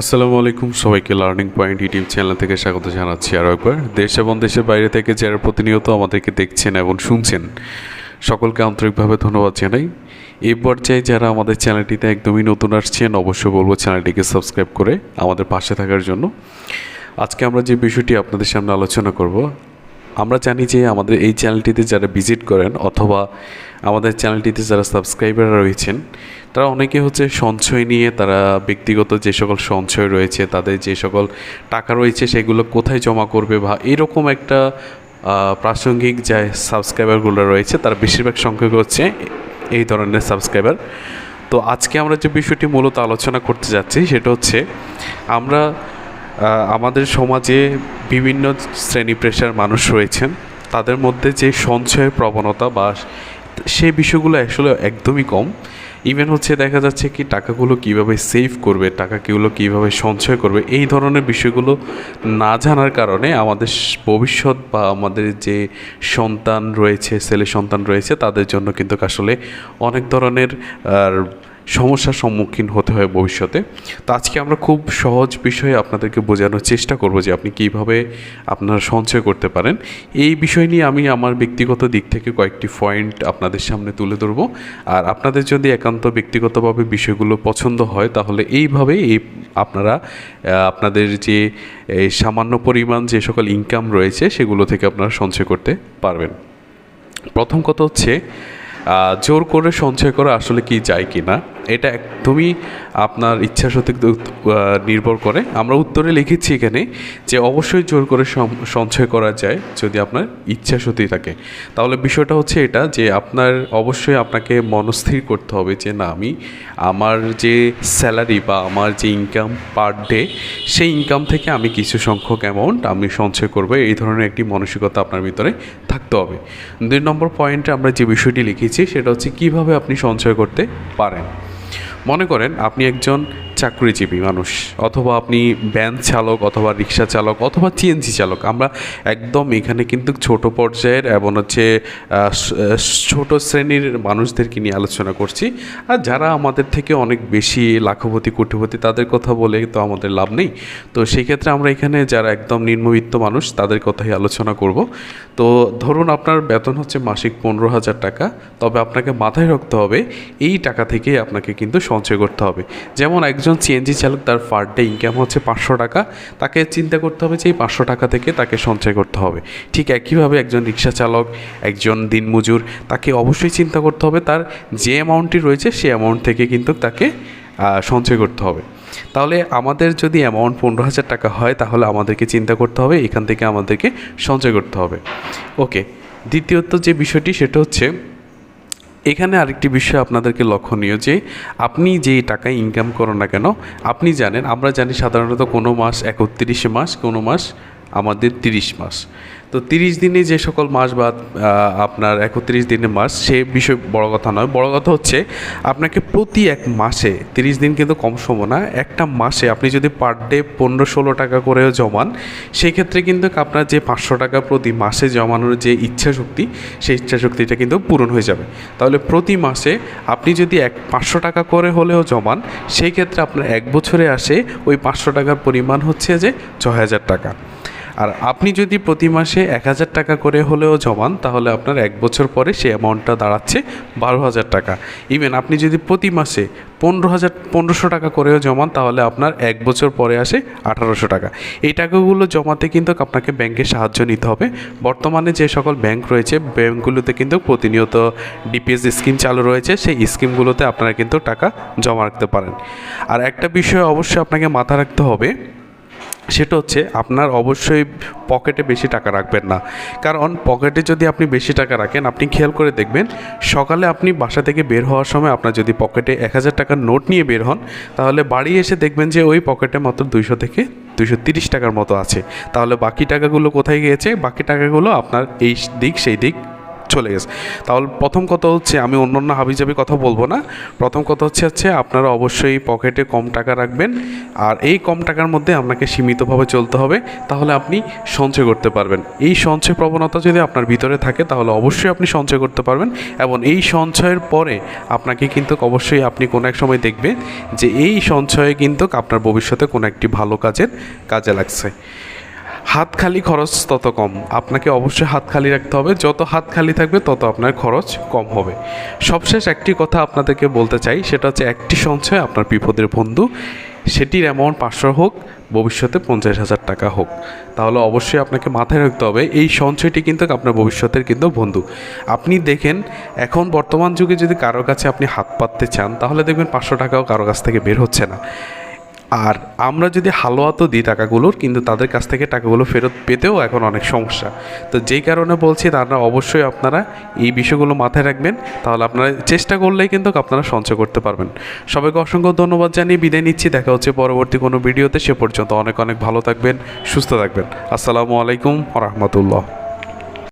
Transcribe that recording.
আসসালামু আলাইকুম, সবাইকে লার্নিং পয়েন্ট ইউটিউব চ্যানেল থেকে স্বাগত জানাচ্ছি আরও একবার। দেশ এবং দেশের বাইরে থেকে যারা প্রতিনিয়ত আমাদেরকে দেখছেন এবং শুনছেন, সকলকে আন্তরিকভাবে ধন্যবাদ জানাই। এই পর্যায়ে যারা আমাদের চ্যানেলটিতে একদমই নতুন আসছেন, অবশ্যই বলব চ্যানেলটিকে সাবস্ক্রাইব করে আমাদের পাশে থাকার জন্য। আজকে আমরা যে বিষয়টি আপনাদের সামনে আলোচনা করব আমরা জানি যে আমাদের এই চ্যানেলটিতে যারা ভিজিট করেন অথবা আমাদের চ্যানেলটিতে যারা সাবস্ক্রাইবার রয়েছেন, তারা অনেকে হচ্ছে সঞ্চয় নিয়ে, তারা ব্যক্তিগত যে সকল সঞ্চয় রয়েছে, তাদের যে সকল টাকা রয়েছে সেগুলো কোথায় জমা করবে বা এরকম একটা প্রাসঙ্গিক যে সাবস্ক্রাইবারগুলো রয়েছে, তার বেশিরভাগ সংখ্যক হচ্ছে এই ধরনের সাবস্ক্রাইবার। তো আজকে আমরা যে বিষয়টি মূলত আলোচনা করতে যাচ্ছি সেটা হচ্ছে, আমরা আমাদের সমাজে বিভিন্ন শ্রেণি পেশার মানুষ রয়েছেন। তাদের মধ্যে যে সঞ্চয়ের প্রবণতা বা সে বিষয়গুলো আসলে একদমই কম। ইভেন হচ্ছে দেখা যাচ্ছে কি টাকাগুলো কীভাবে সেভ করবে, টাকাগুলো কীভাবে সঞ্চয় করবে, এই ধরনের বিষয়গুলো না জানার কারণে আমাদের ভবিষ্যৎ বা আমাদের যে সন্তান রয়েছে, ছেলে সন্তান রয়েছে, তাদের জন্য কিন্তু আসলে অনেক ধরনের সমস্যার সম্মুখীন হতে হয় ভবিষ্যতে। তো আজকে আমরা খুব সহজ বিষয়ে আপনাদেরকে বোঝানোর চেষ্টা করব যে আপনি কীভাবে আপনার সঞ্চয় করতে পারেন। এই বিষয় নিয়ে আমি আমার ব্যক্তিগত দিক থেকে কয়েকটি পয়েন্ট আপনাদের সামনে তুলে ধরবো। আর আপনাদের যদি একান্ত ব্যক্তিগতভাবে বিষয়গুলো পছন্দ হয়, তাহলে এইভাবে এই আপনারা আপনাদের যে সামান্য পরিমাণ যে সকল ইনকাম রয়েছে, সেগুলো থেকে আপনারা সঞ্চয় করতে পারবেন। প্রথম কথা হচ্ছে জোর করে সঞ্চয় করা আসলে কি যায় কি না এটা একদমই আপনার ইচ্ছা সঠিক নির্ভর করে। আমরা উত্তরে লিখেছি এখানে যে অবশ্যই জোর করে সঞ্চয় করা যায় যদি আপনার ইচ্ছা সত্যি থাকে। তাহলে বিষয়টা হচ্ছে এটা যে আপনার অবশ্যই আপনাকে মনস্থির করতে হবে যে না, আমি আমার যে স্যালারি বা আমার যে ইনকাম পার ডে সেই ইনকাম থেকে আমি কিছু সংখ্যক অ্যামাউন্ট আমি সঞ্চয় করব। এই ধরনের একটি মানসিকতা আপনার ভিতরে থাকতে হবে। দুই নম্বর পয়েন্টে আমরা যে বিষয়টি লিখেছি, সেটা হচ্ছে কীভাবে আপনি সঞ্চয় করতে পারেন। মনে করেন আপনি একজন চাকরিজীবী মানুষ, অথবা আপনি ভ্যান চালক অথবা রিক্সা চালক অথবা সিএনজি চালক, আমরা একদম এখানে কিন্তু ছোট পর্যায়ের এবং হচ্ছে ছোট শ্রেণির মানুষদেরকে নিয়ে আলোচনা করছি। আর যারা আমাদের থেকে অনেক বেশি লাখপতি, কোটিপতি, তাদের কথা বলে তো আমাদের লাভ নেই। তো সেই ক্ষেত্রে আমরা এখানে যারা একদম নিম্নবিত্ত মানুষ, তাদের কথাই আলোচনা করব। তো ধরুন আপনার বেতন হচ্ছে মাসিক পনেরো হাজার টাকা, তবে আপনাকে মাথায় রাখতে হবে, এই টাকা থেকেই আপনাকে কিন্তু সঞ্চয় করতে হবে। যেমন একজন সিএনজি চালক তার পার ডে ইনকাম হচ্ছে পাঁচশো টাকা। তাকে চিন্তা করতে হবে যে এই পাঁচশো টাকা থেকে তাকে সঞ্চয় করতে হবে। ঠিক একইভাবে একজন রিক্সা চালক, একজন দিনমজুর, তাকে অবশ্যই চিন্তা করতে হবে তার যে অ্যামাউন্টটি রয়েছে সেই অ্যামাউন্ট থেকে কিন্তু তাকে সঞ্চয় করতে হবে। তাহলে আমাদের যদি অ্যামাউন্ট পনেরো হাজার টাকা হয়, তাহলে আমাদেরকে চিন্তা করতে হবে, এখান থেকে আমাদেরকে সঞ্চয় করতে হবে। ওকে, দ্বিতীয়ত যে বিষয়টি, সেটা হচ্ছে এখানে আরেকটি বিষয় আপনাদেরকে লক্ষণীয় যে, আপনি যে টাকা ইনকাম করো না কেন, আপনি জানেন, আমরা জানি সাধারণত কোনো মাস একত্রিশে মাস, কোনো মাস আমাদের তিরিশ মাস। তো তিরিশ দিনে যে সকল মাস বা আপনার একত্রিশ দিনের মাস, সে বিষয় বড় কথা নয়। বড় কথা হচ্ছে, আপনাকে প্রতি এক মাসে, তিরিশ দিন কিন্তু কম সময় না, একটা মাসে আপনি যদি পার ডে পনেরো ষোলো টাকা করেও জমান সেই ক্ষেত্রে কিন্তু আপনার যে পাঁচশো টাকা প্রতি মাসে জমানোর যে ইচ্ছা শক্তি সেই ইচ্ছা শক্তিটা কিন্তু পূরণ হয়ে যাবে। তাহলে প্রতি মাসে আপনি যদি এক পাঁচশো টাকা করে হলেও জমান সেই ক্ষেত্রে আপনার এক বছরে আসে ওই পাঁচশো টাকার পরিমাণ হচ্ছে যে ছ হাজার টাকা। আর আপনি যদি প্রতি মাসে এক হাজার টাকা করে হলেও জমান, তাহলে আপনার এক বছর পরে সেই অ্যামাউন্টটা দাঁড়াচ্ছে বারো হাজার টাকা। ইভেন আপনি যদি প্রতি মাসে পনেরো হাজার, পনেরোশো টাকা করেও জমান, তাহলে আপনার এক বছর পরে আসে আঠারোশো টাকা। এই টাকাগুলো জমাতে কিন্তু আপনাকে ব্যাংকের সাহায্য নিতে হবে। বর্তমানে যে সকল ব্যাংক রয়েছে, ব্যাংকগুলোতে কিন্তু প্রতিনিয়ত ডিপিএস স্কিম চালু রয়েছে। সেই স্কিমগুলোতে আপনারা কিন্তু টাকা জমা রাখতে পারেন। আর একটা বিষয় অবশ্যই আপনাকে মাথা রাখতে হবে সেটা হচ্ছে আপনার অবশ্যই পকেটে বেশি টাকা রাখবেন না। কারণ পকেটে যদি আপনি বেশি টাকা রাখেন, আপনি খেয়াল করে দেখবেন সকালে আপনি বাসা থেকে বের হওয়ার সময় আপনার যদি পকেটে এক হাজার টাকার নোট নিয়ে বের হন, তাহলে বাড়ি এসে দেখবেন যে ওই পকেটে মাত্র দুইশো থেকে দুইশো তিরিশ টাকার মতো আছে। তাহলে বাকি টাকাগুলো কোথায় গিয়েছে? বাকি টাকাগুলো আপনার এই দিক, সেই দিক চলে গেছে। তাহলে প্রথম কথা হচ্ছে, আমি অন্য অন্য হাবিজাবি কথা বলব না। প্রথম কথা হচ্ছে হচ্ছে আপনারা অবশ্যই পকেটে কম টাকা রাখবেন আর এই কম টাকার মধ্যে আপনাকে সীমিতভাবে চলতে হবে। তাহলে আপনি সঞ্চয় করতে পারবেন। এই সঞ্চয় প্রবণতা যদি আপনার ভিতরে থাকে, তাহলে অবশ্যই আপনি সঞ্চয় করতে পারবেন এবং এই সঞ্চয়ের পরে আপনাকে কিন্তু অবশ্যই আপনি কোনো এক সময় দেখবেন যে এই সঞ্চয়ে কিন্তু আপনার ভবিষ্যতে কোনো একটি ভালো কাজের কাজে লাগছে। হাত খালি খরচ তত কম। আপনাকে অবশ্যই হাত খালি রাখতে হবে। যত হাত খালি থাকবে, তত আপনার খরচ কম হবে। সবশেষ একটি কথা আপনাদেরকে বলতে চাই। সেটা হচ্ছে একটি সঞ্চয় আপনার বিপদের বন্ধু। সেটির অ্যামাউন্ট পাঁচশো হোক, ভবিষ্যতে পঞ্চাশ হাজার টাকা হোক। তাহলে অবশ্যই আপনাকে মাথায় রাখতে হবে, এই সঞ্চয়টি কিন্তু আপনার ভবিষ্যতের কিন্তু বন্ধু। আপনি দেখেন, এখন বর্তমান যুগে যদি কারও কাছে আপনি হাত পাততে চান, তাহলে দেখবেন পাঁচশো টাকাও কারও কাছ থেকে বের হচ্ছে না। আর আমরা যদি হালুয়া তো দিই টাকাগুলোর, কিন্তু তাদের কাছ থেকে টাকাগুলো ফেরত পেতেও এখন অনেক সমস্যা। তো যেই কারণে বলছি তারা অবশ্যই আপনারা এই বিষয়গুলো মাথায় রাখবেন। তাহলে আপনারা চেষ্টা করলেই কিন্তু আপনারা সঞ্চয় করতে পারবেন। সবাইকে অসংখ্য ধন্যবাদ জানিয়ে বিদায় নিচ্ছি। দেখা হচ্ছে পরবর্তী কোনো ভিডিওতে। সে পর্যন্ত অনেক অনেক ভালো থাকবেন, সুস্থ থাকবেন। আসসালামু আলাইকুম রহমতুল্লাহ।